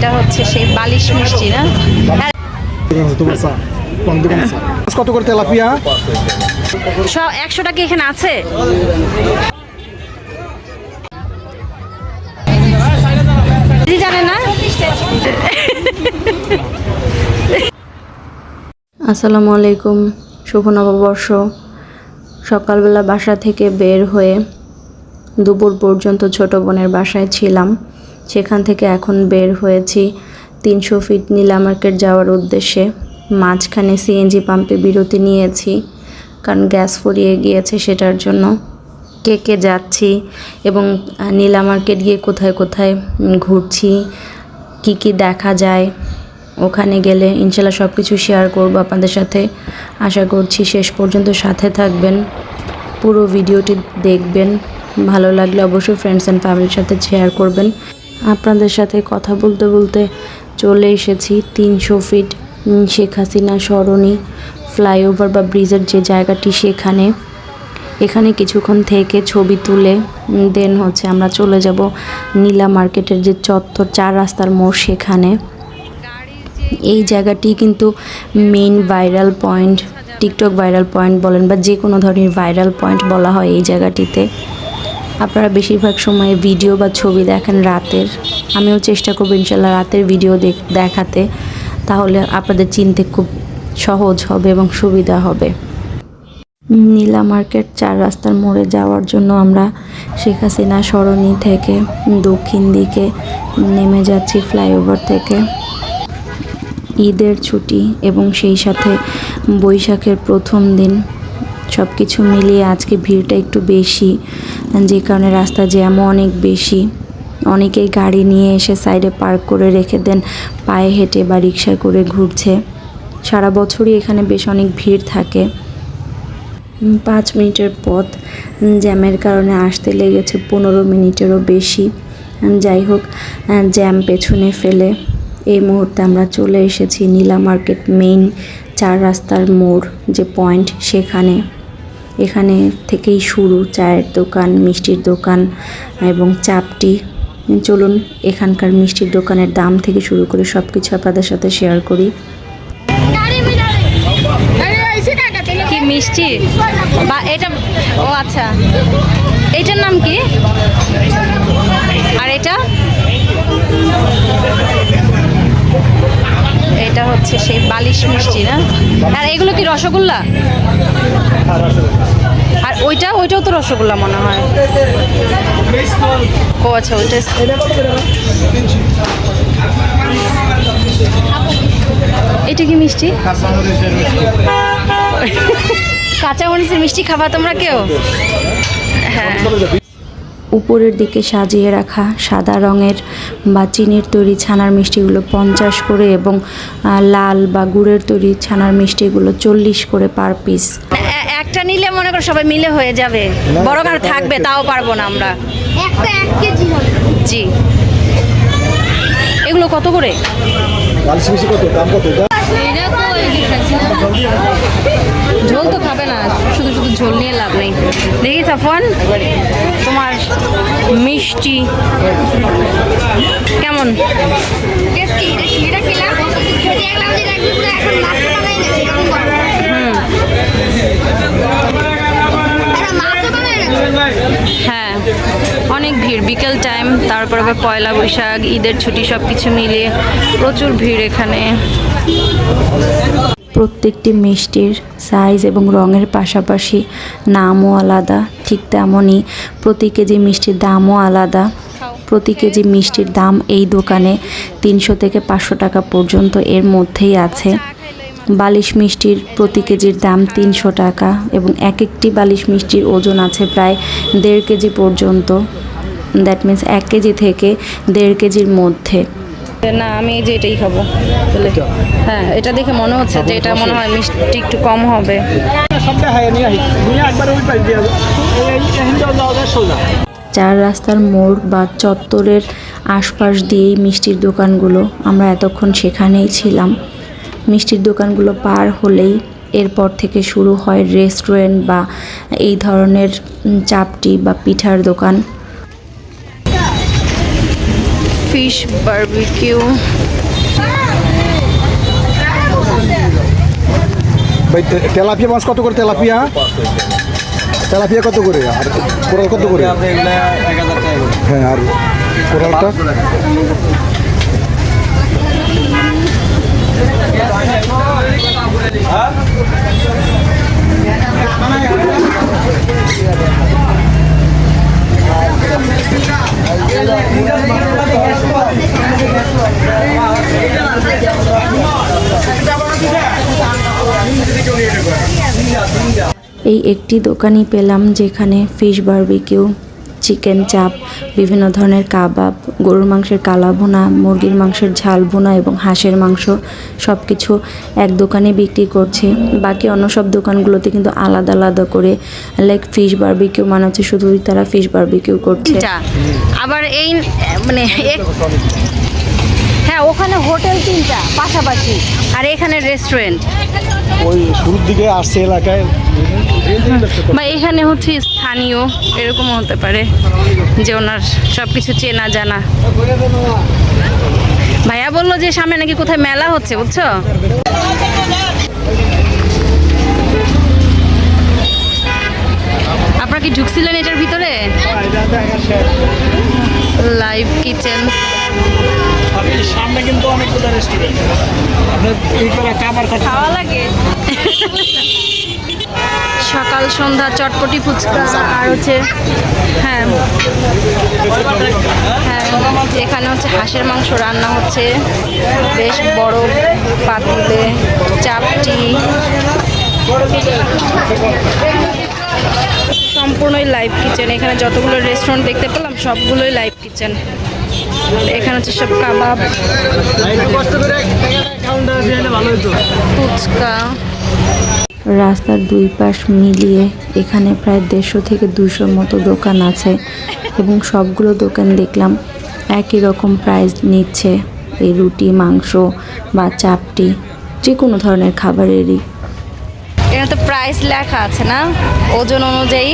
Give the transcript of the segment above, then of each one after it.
এটা হচ্ছে সেই বালিশ মিষ্টি না? কত করে তেলাপিয়া? সব একশো টাকা এখানে আছে? জানে না? আসসালামু আলাইকুম শুভ নববর্ষ। সকালবেলা বাসা থেকে বের হয়ে দুপুর পর্যন্ত ছোট বোনের বাসায় ছিলাম। সেখান থেকে এখন বের হয়েছি তিনশো ফিট নীলা মার্কেট যাওয়ার উদ্দেশ্যে। মাঝখানে সিএনজি পাম্পে বিরতি নিয়েছি, কারণ গ্যাস ফুরিয়ে গিয়েছে সেটার জন্য। কে কে যাচ্ছি এবং নীলা মার্কেট গিয়ে কোথায় কোথায় ঘুরছি, কি কি দেখা যায়, ওখানে গেলে ইনশাল্লাহ সব কিছু শেয়ার করব আপনাদের সাথে। আশা করছি শেষ পর্যন্ত সাথে থাকবেন, পুরো ভিডিওটি দেখবেন, ভালো লাগলে অবশ্যই ফ্রেন্ডস অ্যান্ড ফ্যামিলির সাথে শেয়ার করবেন। আপনাদের সাথে কথা বলতে বলতে চলে এসেছি তিনশো ফিট শেখ হাসিনা সরণি ফ্লাইওভার বা ব্রিজের যে জায়গাটি সেখানে। এখানে কিছুক্ষণ থেকে ছবি তুলে দেন হচ্ছে আমরা চলে যাব নীলা মার্কেটের যে চত্বর, চার রাস্তার মোড় সেখানে। এই জায়গাটি কিন্তু main viral point TikTok viral point বলেন বা যে কোনো ধরনের ভাইরাল পয়েন্ট বলা হয় এই জায়গাটিতে। আপনারা বেশিরভাগ সময় ভিডিও বা ছবি দেখেন রাতের। আমিও চেষ্টা করব ইনশাল্লাহ রাতের ভিডিও দেখ- দেখাতে। তাহলে আপনাদের চিনতে খুব সহজ হবে এবং সুবিধা হবে। নীলা মার্কেট চার রাস্তার মোড়ে যাওয়ার জন্য আমরা শেখ হাসিনা সরণি থেকে দক্ষিণ দিকে নেমে যাচ্ছি ফ্লাইওভার থেকে। ঈদের ছুটি এবং সেই সাথে বৈশাখের প্রথম দিন। সব কিছু মিলিয়ে আজকে ভিড়টা একটু বেশি। যে কারণে রাস্তা জ্যামও অনেক বেশি। অনেকেই গাড়ি নিয়ে এসে সাইডে পার্ক করে রেখে দেন, পায়ে হেঁটে বা রিক্সায় করে ঘুরছে। সারা বছরই এখানে বেশ অনেক ভিড় থাকে। পাঁচ মিনিটের পথ জ্যামের কারণে আসতে লেগেছে পনেরো মিনিটেরও বেশি। যাই হোক জ্যাম পেছনে ফেলে। এই মুহূর্তে আমরা চলে এসেছি নীলা মার্কেট মেইন চার রাস্তার মোড় যে পয়েন্ট সেখানে। এখানে থেকেই শুরু চায়ের দোকান, মিষ্টির দোকান এবং চাপটি। চলুন এখানকার মিষ্টির দোকানের দাম থেকে শুরু করে সব কিছু আপনাদের সাথে শেয়ার করি। কি মিষ্টি? বা এটা, ও আচ্ছা। এটার নাম কি? আর এটা? এটা হচ্ছে সেই বালিশ মিষ্টি না? আর এগুলো কি রসগোল্লা? আর ওইটা, ওইটাও তো রসগোল্লা মনে হয়। ও আচ্ছা ওইটা এটা কি মিষ্টি? কাঁচা মরিচের মিষ্টি খাবা তোমরা কেউ? হ্যাঁ। উপরের দিকে সাজিয়ে রাখা সাদা রঙের বা চিনির তৈরি ছানার মিষ্টিগুলো পঞ্চাশ করে এবং লাল বা গুড়ের তৈরি ছানার মিষ্টিগুলো চল্লিশ করে পার পিস। একটা নিলে মনে করো সবাই মিলে হয়ে যাবে। বড় কার থাকবে তাও পারব না আমরা। জি। এগুলো কত করে? কত? দাম কত ঝোল তো খাবে না শুধু শুধু ঝোল নিয়ে লাভ নেই। দেখি সাফওয়ান তোমার মিষ্টি কেমন? গেছে হ্যাঁ অনেক ভিড়। বিকেল টাইম তারপর আবার পয়লা বৈশাখ ঈদের ছুটি সব কিছু মিলিয়ে প্রচুর ভিড় এখানে। প্রত্যেকটি মিষ্টির সাইজ এবং রঙের পাশাপাশি নামও আলাদা, ঠিক তেমনই প্রতি কেজি মিষ্টির দামও আলাদা। প্রতি কেজি মিষ্টির দাম এই দোকানে তিনশো থেকে পাঁচশো টাকা পর্যন্ত এর মধ্যেই আছে। বালিশ মিষ্টির প্রতি কেজির দাম তিনশো টাকা এবং এক একটি বালিশ মিষ্টির ওজন আছে প্রায় দেড় কেজি পর্যন্ত। দ্যাট মিন্স এক কেজি থেকে দেড় কেজির মধ্যে। না আমি এই যে এটাই খাব। তাহলে হ্যাঁ এটা দেখে মনে হচ্ছে যে এটা মনে হয় মিষ্টি একটু কম হবে। চার রাস্তার মোড় বা চত্বরের আশপাশ দিয়েই মিষ্টির দোকানগুলো। আমরা এতক্ষণ সেখানেই ছিলাম। মিষ্টির দোকানগুলো পার হলেই এরপর থেকে শুরু হয় রেস্টুরেন্ট বা এই ধরনের চাপটি বা পিঠার দোকান। ফিশ বারবিকিউ ভাই তেলাপিয়া মাছ কত করে তেলাপিয়া? তেলাপিয়া কত করে? আর কোরাল কত করে? হ্যাঁ আর কোরালটা? এই একটি দোকানই পেলাম যেখানে ফিশ বারবিকিউ চিকেন চাপ বিভিন্ন ধরনের কাবাব গরুর মাংসের কালা ভুনা মুরগির মাংসের ঝাল ভুনা এবং হাঁসের মাংস সব কিছু এক দোকানে বিক্রি করছে। বাকি অন্য সব দোকানগুলোতে কিন্তু আলাদা আলাদা করে লাইক ফিশ বারবিকিউ মানে হচ্ছে শুধুই তারা ফিশ বারবিকিউ করছে। আবার এই মানে হ্যাঁ ওখানে হোটেল তিনটা পাশাপাশি আর এখানে রেস্টুরেন্ট। ওই শুরুর দিকে আসছে এলাকায়। বা এখানে হচ্ছে স্থানীয় এরকম হতে পারে যে ওনার সব কিছু চেনা জানা। ভাইয়া বলল যে সামনে নাকি কোথায় মেলা হচ্ছে বুঝছ? আপনারা কি ঢুকছিলেন এটার ভিতরে? লাইভ কিচেন সামনে কিন্তু অনেকগুলো রেস্টুরেন্ট খাওয়া লাগে। সকাল সন্ধ্যা চটপটি ফুচকা আর হচ্ছে হ্যাঁ। হ্যাঁ এখানে হচ্ছে হাঁসের মাংস রান্না হচ্ছে। বেশ বড় পাতিলে চাপটি। সম্পূর্ণই লাইভ কিচেন এখানে যতগুলো রেস্টুরেন্ট দেখতে পেলাম সবগুলোই লাইভ কিচেন এখানে হচ্ছে সব কাবাব। ফুচকা। রাস্তার দুই পাশ মিলিয়ে এখানে প্রায় দেড়শো থেকে দুশো মতো দোকান আছে এবং সবগুলো দোকান দেখলাম একই রকম প্রাইস নিচ্ছে। এই রুটি মাংস বা চাপটি যে কোনো ধরনের খাবারেরই। এখানে তো প্রাইস লেখা আছে না? ওজন অনুযায়ী।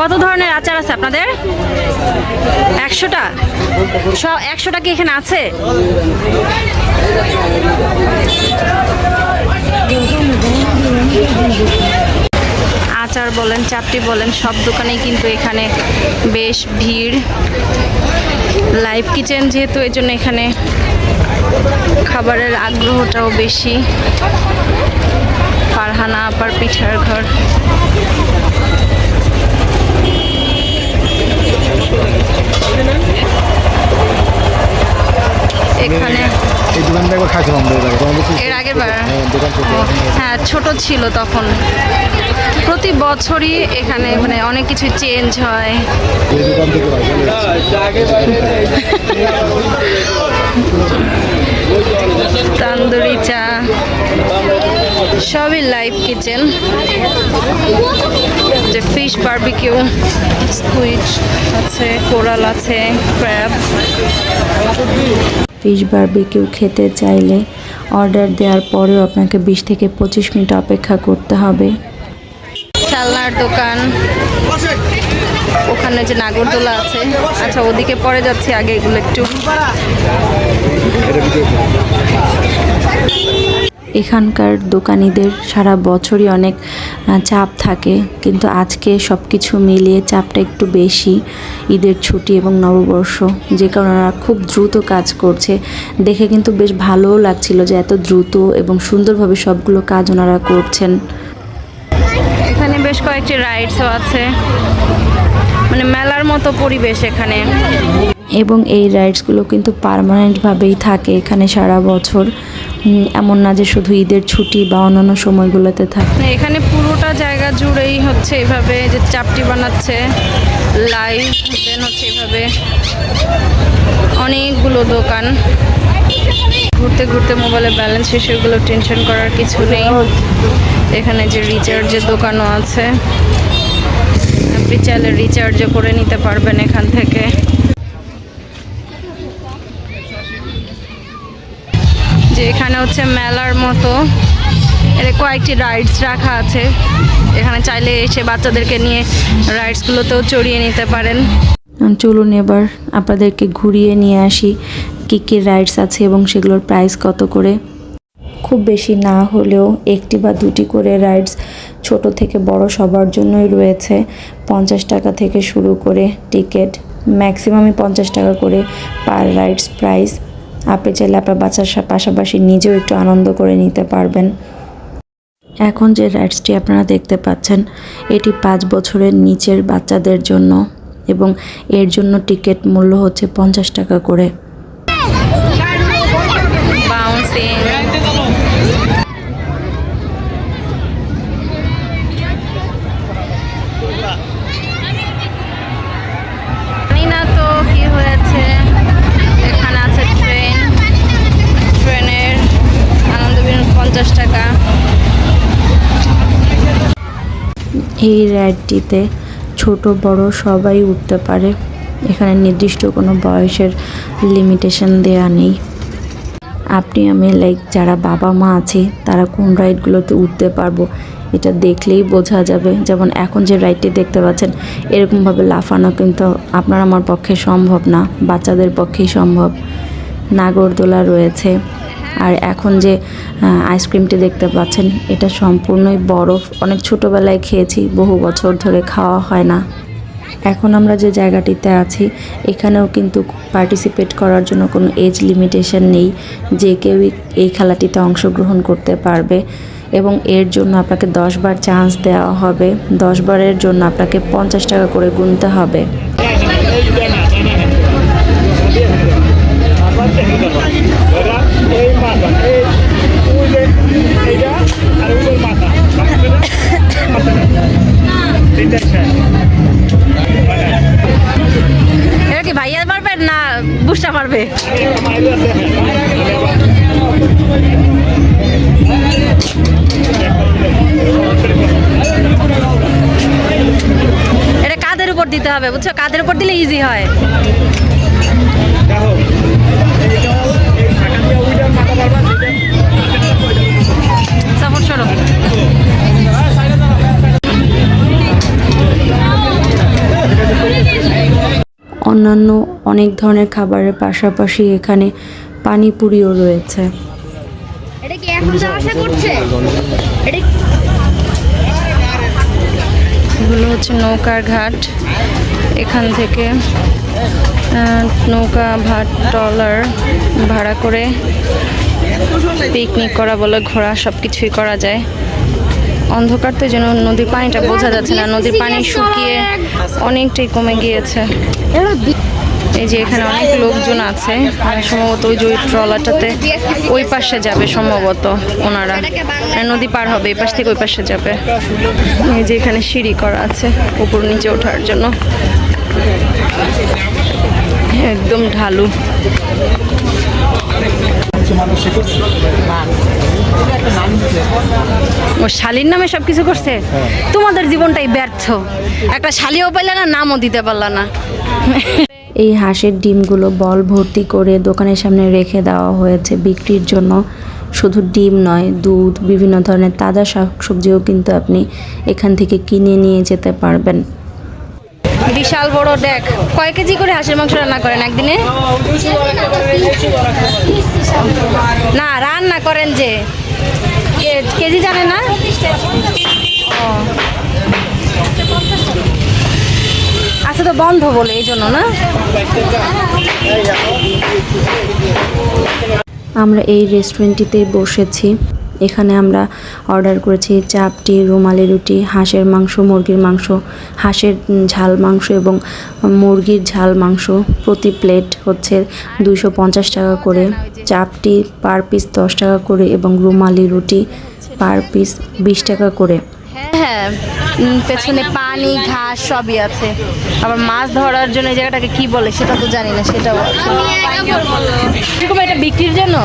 কত ধরনের আচার আছে আপনাদের? একশোটা? সব একশোটা কি এখানে আছে? আচার বলেন চাপটি বলেন, সব দোকানেই কিন্তু এখানে বেশ ভিড়। লাইভ কিচেন যেহেতু এই জন্য এখানে খাবারের আগ্রহটাও বেশি। ফারহানা আপার পিঠার ঘর। এখানে এই দোকানটা একবার খাইছিলাম আমরা এর আগে। এর আগের বার হ্যাঁ, ছোট। ও, হ্যাঁ ছোট ছিল তখন। প্রতি বছরই এখানে মানে অনেক কিছু চেঞ্জ হয়। তান্দুরি চা সবই লাইভ কিচেন যে ফিশ বারবিকিউ স্কুইচ আছে কোরাল আছে ক্র্যাব ফিশ বারবিকিউ খেতে চাইলে অর্ডার দেওয়ার পরেও আপনাকে বিশ থেকে পঁচিশ মিনিট অপেক্ষা করতে হবে। খেলনার দোকান ওখানে যে নাগরদোলা আছে। আচ্ছা ওদিকে পরে যাচ্ছি আগে এগুলো একটু। এখানকার দোকানিদের সারা বছরই অনেক চাপ থাকে। কিন্তু আজকে সব কিছু মিলিয়ে চাপটা একটু বেশি ঈদের ছুটি এবং নববর্ষ যে কারণে ওরা খুব দ্রুত কাজ করছে। দেখে কিন্তু বেশ ভালোও লাগছিল যে এত দ্রুত এবং সুন্দরভাবে সবগুলো কাজ ওনারা করছেন। এখানে বেশ কয়েকটি রাইডসও আছে। মানে মেলার মতো পরিবেশ এখানে। এবং এই রাইডসগুলো কিন্তু পারমানেন্টভাবেই থাকে এখানে সারা বছর। এমন না যে শুধু ঈদের ছুটি বা অন্যান্য সময়গুলোতে থাকে। এখানে পুরোটা জায়গা জুড়েই হচ্ছে এভাবে যে চাপটি বানাচ্ছে লাইভ হচ্ছে এভাবে অনেকগুলো দোকান। ঘুরতে ঘুরতে মোবাইলে ব্যালেন্স এগুলো টেনশন করার কিছু নেই। এখানে যে রিচার্জের দোকানও আছে। আপনি চাইলে রিচার্জও করে নিতে পারবেন এখান থেকে। যে এখানে হচ্ছে মেলার মতো। এর কয়েকটি রাইডস রাখা আছে। এখানে চাইলে এসে বাচ্চাদেরকে নিয়ে রাইডসগুলোতেও চড়িয়ে নিতে পারেন। চলুন এবার আপনাদেরকে ঘুরিয়ে নিয়ে আসি কী কী রাইডস আছে এবং সেগুলোর প্রাইস কত করে। খুব বেশি না হলেও একটি বা দুটি করে রাইডস ছোট থেকে বড় সবার জন্যই রয়েছে। পঞ্চাশ টাকা থেকে শুরু করে টিকিট ম্যাক্সিমামই পঞ্চাশ টাকা করে পার রাইডস প্রাইস আপনি চাইলে আপনার বাচ্চার পাশাপাশি নিজেও একটু আনন্দ করে নিতে পারবেন। এখন যে রাইডসটি আপনারা দেখতে পাচ্ছেন, এটি পাঁচ বছরের নিচের বাচ্চাদের জন্য এবং এর জন্য টিকিট মূল্য হচ্ছে পঞ্চাশ টাকা করে। এই রাইডটিতে ছোট, বড় সবাই উঠতে পারে। এখানে নির্দিষ্ট কোনো বয়সের লিমিটেশন দেয়া নেই। আপনি, আমি লাইক যারা বাবা মা আছে, তারা কোন রাইডগুলোতে উঠতে পারব এটা দেখলেই বোঝা যাবে। যেমন এখন যে রাইডটি দেখতে পাচ্ছেন, এরকমভাবে লাফানো কিন্তু আপনার, আমার পক্ষে সম্ভব না, বাচ্চাদের পক্ষেই সম্ভব। নাগরদোলা রয়েছে। আর এখন যে আইসক্রিমটি দেখতে পাচ্ছেন, এটা সম্পূর্ণই বরফ। অনেক ছোটোবেলায় খেয়েছি, বহু বছর ধরে খাওয়া হয় না। এখন আমরা যে জায়গাটিতে আছি, এখানেও কিন্তু পার্টিসিপেট করার জন্য কোনো এজ লিমিটেশন নেই। যে কেউই এই খেলাটিতে অংশগ্রহণ করতে পারবে এবং এর জন্য আপনাকে দশ বার চান্স দেওয়া হবে। দশ বারের জন্য আপনাকে পঞ্চাশ টাকা করে গুনতে হবে। এটা কি ভাইয়া পারবে না বুসটা পারবে এটা কাদের উপর দিতে হবে? বুঝছ? কাদের উপর দিলে ইজি হয়। অন্যান্য অনেক ধরনের খাবারের পাশাপাশি এখানে পানিপুরিও রয়েছে। এটা কি এখন করছে? এটা এগুলো হচ্ছে নৌকার ঘাট। এখান থেকে নৌকা ভাট ট্রলার ভাড়া করে পিকনিক করা বলে, ঘোরা সব কিছুই করা যায়। অন্ধকার তো যেন নদীর পানিটা বোঝা যাচ্ছে না, নদীর পানি শুকিয়ে অনেকটাই কমে গিয়েছে। এই যে এখানে অনেক লোকজন আছে সম্ভবত ওই যে ওই ট্রলারটাতে ওই পাশে যাবে সম্ভবত ওনারা। মানে নদী পার হবে, এই পাশ থেকে ওই পাশে যাবে। এই যে এখানে সিঁড়ি করা আছে উপর নিচে ওঠার জন্য। একদম ঢালু। ও শালির নামে সব কিছু করছে তোমাদের জীবনটাই ব্যর্থ। একটা শালিও পাইলে না নামও দিতে পারলা না। এই হাঁসের ডিমগুলো বল ভর্তি করে দোকানের সামনে রেখে দেওয়া হয়েছে বিক্রির জন্য। শুধু ডিম নয় দুধ বিভিন্ন ধরনের তাজা শাকসবজিও কিন্তু আপনি এখান থেকে কিনে নিয়ে যেতে পারবেন। বিশাল বড় ডেক কয় কেজি করে হাঁসের মাংস রান্না করেন একদিনে? না, রান্না করেন যে। কেজি জানে না। আচ্ছা তো বন্ধ বলে, এই জন্য না? আমরা এই রেস্টুরেন্টটিতে বসেছি। এখানে আমরা অর্ডার করেছি চাপটি রুমালি রুটি হাঁসের মাংস মুরগির মাংস হাঁসের ঝাল মাংস এবং মুরগির ঝাল মাংস। প্রতি প্লেট হচ্ছে দুইশো পঞ্চাশ টাকা করে। চাপটি পার পিস দশ টাকা করে এবং রুমালি রুটি পার পিস বিশ টাকা করে। হ্যাঁ হ্যাঁ পেছনে পানি ঘাস সবই আছে। আবার মাছ ধরার জন্য এই জায়গাটাকে কি বলে সেটা তো জানি না সেটাও এরকম এটা বিক্রির জন্য?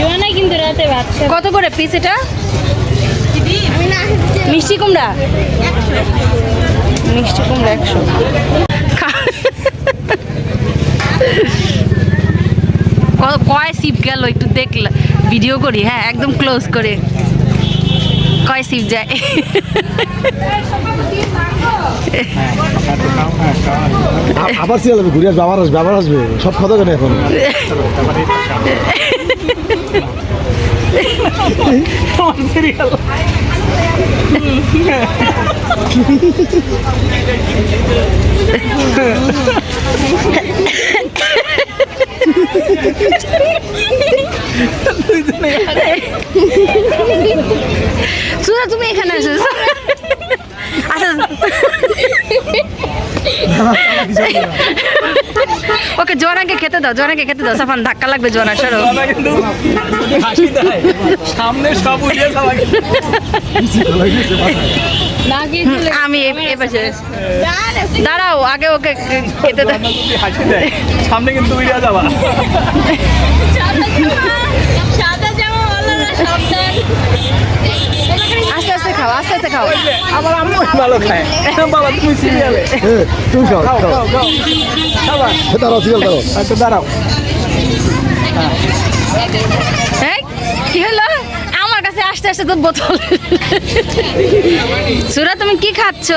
জোয়ানা কিন্তু রাতে ভাত কত করে পিস এটা? মিষ্টি কুমড়া? মিষ্টি কুমড়া একশো। কয় সিপ গেল একটু দেখলাম ভিডিও করি হ্যাঁ একদম ক্লোজ করে। কয় সিপ যায়? আবার সিরিয়াল ঘুরে আসবে আবার আসবে আবার আসবে। সব কথা কেন এখন? সুরা তুমি এখানে আসো ওকে জোয়ানাকে খেতে দাও জোয়ানাকে খেতে দাও। সাফান ধাক্কা লাগবে জোয়ানা সরো। সামনে সব উড়িয়ে আমি এ- এ পাশে দাঁড়াও আগে ওকে খেতে দাও। সামনে কিন্তু উড়িয়ে যাওয়া আস্তে আস্তে খাও আস্তে আস্তে খাও। আমার আম্মু ভালো খায়। বাবা তুমি সিরিয়ালে তুমি খাও খাও খাও। দাঁড়াও সিরিয়াল দাঁড়াও। আচ্ছা দাঁড়াও। এই, কি হলো? আমার কাছে আসতে আসতে তো বোতল। সুরা তুমি কি খাচ্ছ?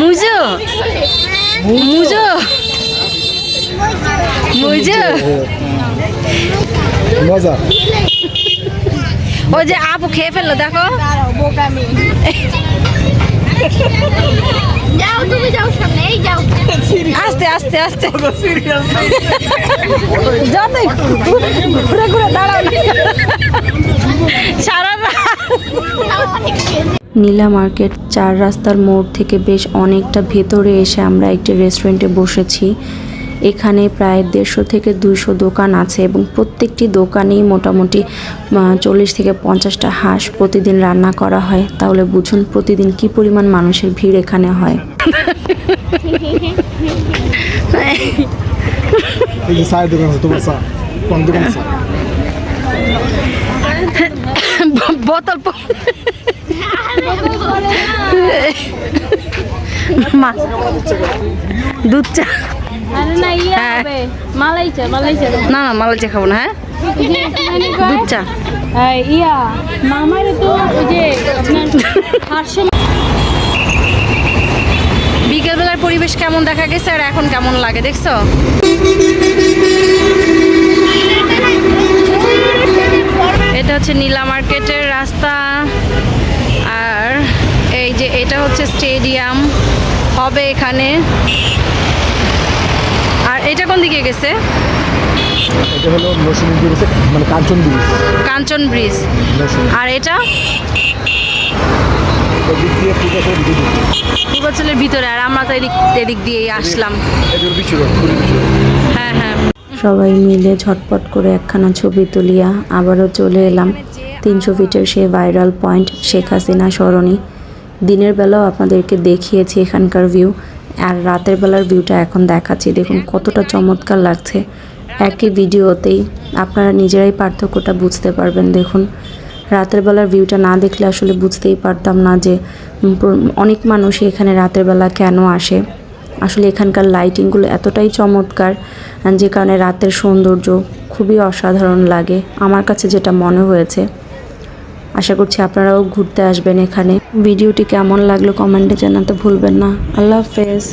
মুজো। মুজো। মুজো। মজা। ওই যে আপু খেয়ে ফেলল দেখো। যাও তুমি যাও সামনে এই যাও। আস্তে আস্তে আস্তে। যতই ঘুরে ঘুরে দাঁড়াও সারা রাত নীলা মার্কেট চার রাস্তার মোড় থেকে বেশ অনেকটা ভেতরে এসে আমরা একটি রেস্টুরেন্টে বসেছি। এখানে প্রায় দেড়শো থেকে দুইশো দোকান আছে এবং প্রত্যেকটি দোকানেই মোটামুটি চল্লিশ থেকে পঞ্চাশটা হাঁস প্রতিদিন রান্না করা হয়। তাহলে বুঝুন প্রতিদিন কি পরিমাণ মানুষের ভিড় এখানে হয়। বোতল দুধ চা। না ইয়া হ্যাঁ। মালাই চা না না খাব না হ্যাঁ? দুধ চা। ইয়া মামার তো ওই যে বিকেলবেলার পরিবেশ কেমন দেখা গেছে আর এখন কেমন লাগে দেখছ? এটা হচ্ছে নীলা মার্কেটের রাস্তা। আর এই যে এটা হচ্ছে স্টেডিয়াম। হবে এখানে। এটা কোন দিকে গেছে? এটা হলো নসুন ব্রিজ মানে কাঞ্চন ব্রিজ। কাঞ্চন ব্রিজ। আর এটা? পূর্বাচলের ভিতরে। আর আমরা তো এদিক এদিক দিয়েই আসলাম। হ্যাঁ হ্যাঁ। সবাই মিলে ঝটপট করে একখানা ছবি তুলিয়া আবারও চলে এলাম। তিনশো ফিটের সেই ভাইরাল পয়েন্ট শেখ হাসিনা সরণি। দিনের বেলাও আপনাদেরকে দেখিয়েছি এখানকার ভিউ আর রাতের বেলার ভিউটা এখন দেখাচ্ছি। দেখুন কতটা চমৎকার লাগছে। একই ভিডিওতেই আপনারা নিজেরাই পার্থক্যটা বুঝতে পারবেন। দেখুন, রাতের বেলার ভিউটা না দেখলে আসলে বুঝতেই পারতাম না যে অনেক মানুষই এখানে রাতের বেলা কেন আসে? আসলে এখানকার লাইটিংগুলো এতটাই চমৎকার, যে কারণে রাতের সৌন্দর্য খুবই অসাধারণ লাগে। আমার কাছে যেটা মনে হয়েছে আশা করছি আপনারাও ঘুরতে আসবেন এখানে। ভিডিওটি কেমন লাগল কমেন্টে জানাতে ভুলবেন না। আল্লাহ হাফেজ।